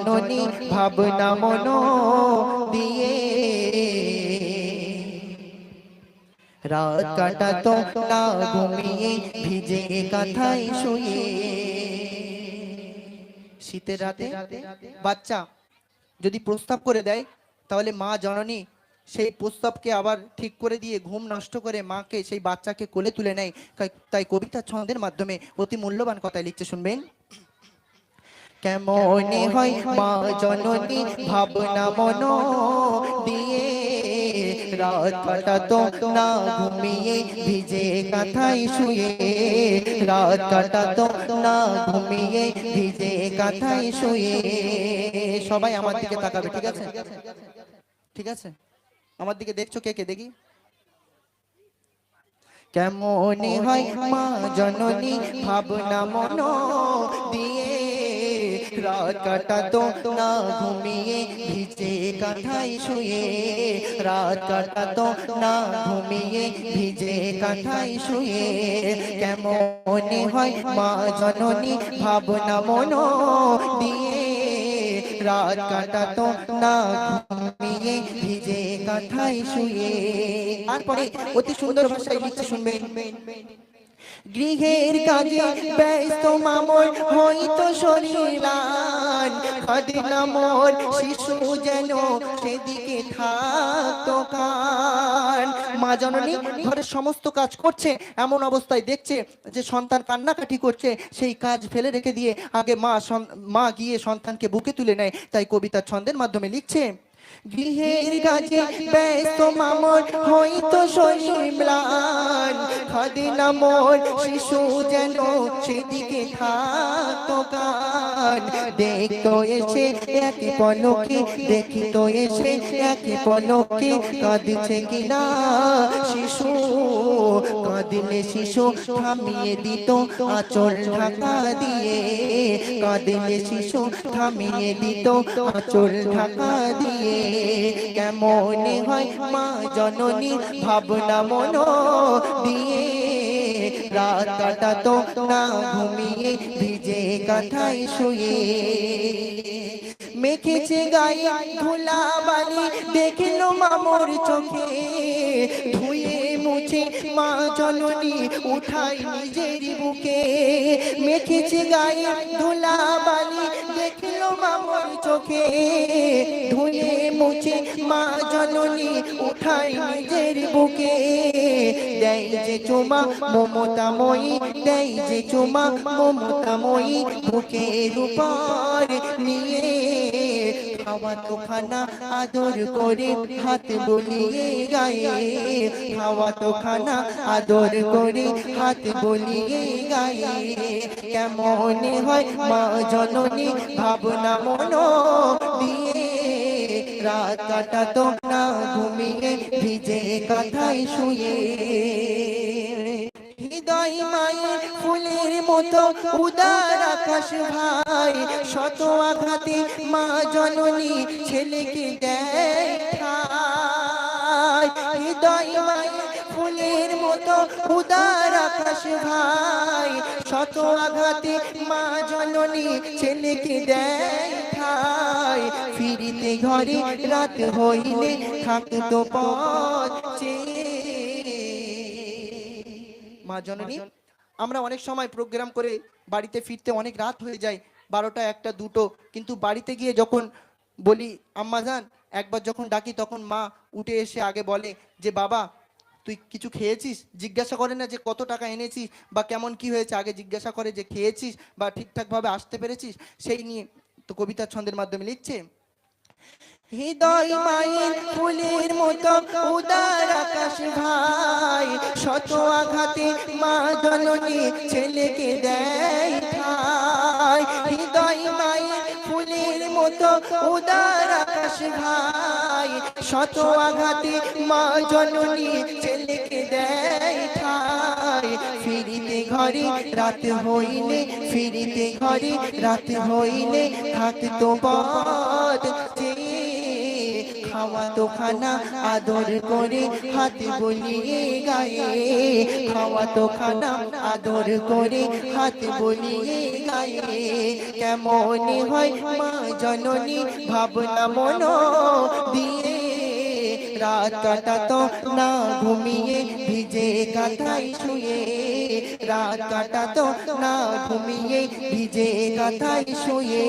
জননী ভাবনা মন দিয়ে। রাত কাটাতো না ঘুমিয়ে ভিজে কাঁথায় শুয়ে। শীতের রাতে বাচ্চা যদি প্রস্তাব করে দেয়, তাহলে মা জননী সেই প্রস্তাবকে আবার ঠিক করে দিয়ে ঘুম নষ্ট করে মাকে, সেই বাচ্চাকে কোলে তুলে নেয়। তাই- তাই কবিতা ছন্দের মাধ্যমে অতি মূল্যবান কথায় লিখতে শুনবেন। কেমনে হয় মা জননী ভাবনা মন দিয়ে রাত কাটাতো না ঘুমিয়ে ভিজে কাঁথায় শুয়ে রাত কাটাতো না ঘুমিয়ে ভিজে কাঁথায় শুয়ে সবাই আমার দিকে তাকাবে ঠিক আছে? ঠিক আছে? আমার দিকে দেখছ কে কে দেখি? কেমনে হয় মা জননী ভাবনা মন দিয়ে রাত কাটাতো, না ঘুমিয়ে ভিজে কাঁথায় শুয়ে। রাত কাটাতো, না ঘুমিয়ে ভিজে কাঁথায় শুয়ে। কেমনে হয় মা জননী, ভাবনা মন দিয়ে। রাত কাটাতো, না ঘুমিয়ে ভিজে কাঁথায় শুয়ে। তারপরে অতি সুন্দর ভাষায় লিখতে শুনবেন। গৃহের কাজে ব্যস্ত মামর হয়তো শরীরান। খাদিনা শিশু যেন সেদিকে থাকতো কান। মা জননী ঘরের সমস্ত কাজ করছে, এমন অবস্থায় দেখছে যে সন্তান কান্নাকাটি করছে, সেই কাজ ফেলে রেখে দিয়ে আগে মা মা গিয়ে সন্তানকে বুকে তুলে নেয়। তাই কবিতা ছন্দের মাধ্যমে লিখছে গৃহের কাজে ব্যস্ত মামর শিশু যেন সেদিকে থাকতো কান। দেখতো এসে এক পলকে, দেখিতো এসে এক পলকে কাঁদছে কিনা শিশু। কাঁদিলে শিশু থামিয়ে দিত, আচল ঢাকা দিয়ে। কাঁদিলে শিশু থামিয়ে দিত, আচল ঢাকা দিয়ে। কেমন হয় মা জননী ভাবনা মন দিয়ে। রাত কাটাতো না ঘুমিয়ে ভিজে কাঁথায় শুয়ে। মেখেছে গায়ে ধুলা বালি দেখল মামর চোখে। ধুয়ে মুছে মা জননী উঠাই নিজের বুকে। মেখেছে গায়ে ধুলা বালি দেখল মামর চোখে। ধুয়ে মুছে মা জননী উঠাই নিজের বুকে। দেয় যে চুমা মমতাময়ী দেয় যে চুমা মমতাময়ী বুকের উপর নিয়ে। খাওয়া তো আদর করে হাত বলিয়ে গায়ে। খাওয়া তো আদর করে হাত বলিয়ে গায়ে। কেমন হয় মা জননী, ভাবনা মন দিয়ে। রাত কাটাতো না ঘুমিয়ে ভিজে কাঁথায় শুয়ে। হৃদয় মায়ের ফুলের মতো উদার আকাশ ভাই শত আঘাতে মা জননী ছেলেকে দেয়। হৃদয় মায়ের ফুলের মতো উদার আকাশ ভাই শত আঘাতে মা জননী ছেলেকে দেয় ঠাই ফিরিতে ঘরে রাত হইলে থাকতো পথ চেয়ে। মা জননী আমরা অনেক সময় প্রোগ্রাম করে বাড়িতে ফিরতে অনেক রাত হয়ে যায় বারোটা একটা দুটো। কিন্তু বাড়িতে গিয়ে যখন বলি আম্মা যান একবার যখন ডাকি তখন মা উঠে এসে আগে বলে যে বাবা তুই কিছু খেয়েছিস? জিজ্ঞাসা করে না যে কত টাকা এনেছিস বা কেমন কি হয়েছে? আগে জিজ্ঞাসা করে যে খেয়েছিস বা ঠিকঠাকভাবে আসতে পেরেছিস? সেই নিয়ে তো কবিতার ছন্দের মাধ্যমে লিখছে হৃদয় মায়ের ফুলের মতো উদার আকাশ ভাই, শত আঘাতে মা জননী ছেলেকে দেয় ঠাই। হৃদয় মায়ের ফুলের মতো উদার আকাশ ভাই, শত আঘাতে মা জননী ছেলেকে দেয় ঠাই। ফিরিতে ঘরে রাত হইলে, ফিরিতে ঘরে রাত হইলে থাকতো চেয়ে খাওয়া তো আদর করে হাতে বলিয়ে গায়ে। খাওয়া তো খানা আদর করে হাতে বলিয়ে গায়ে। কেমন হয় মা জননী? ভাবনা মন দিয়ে। রাত কাটাতো না ঘুমিয়ে ভিজে কাঁথায় শুয়ে। রাত কাটাতো না ঘুমিয়ে ভিজে কাঁথায় শুয়ে।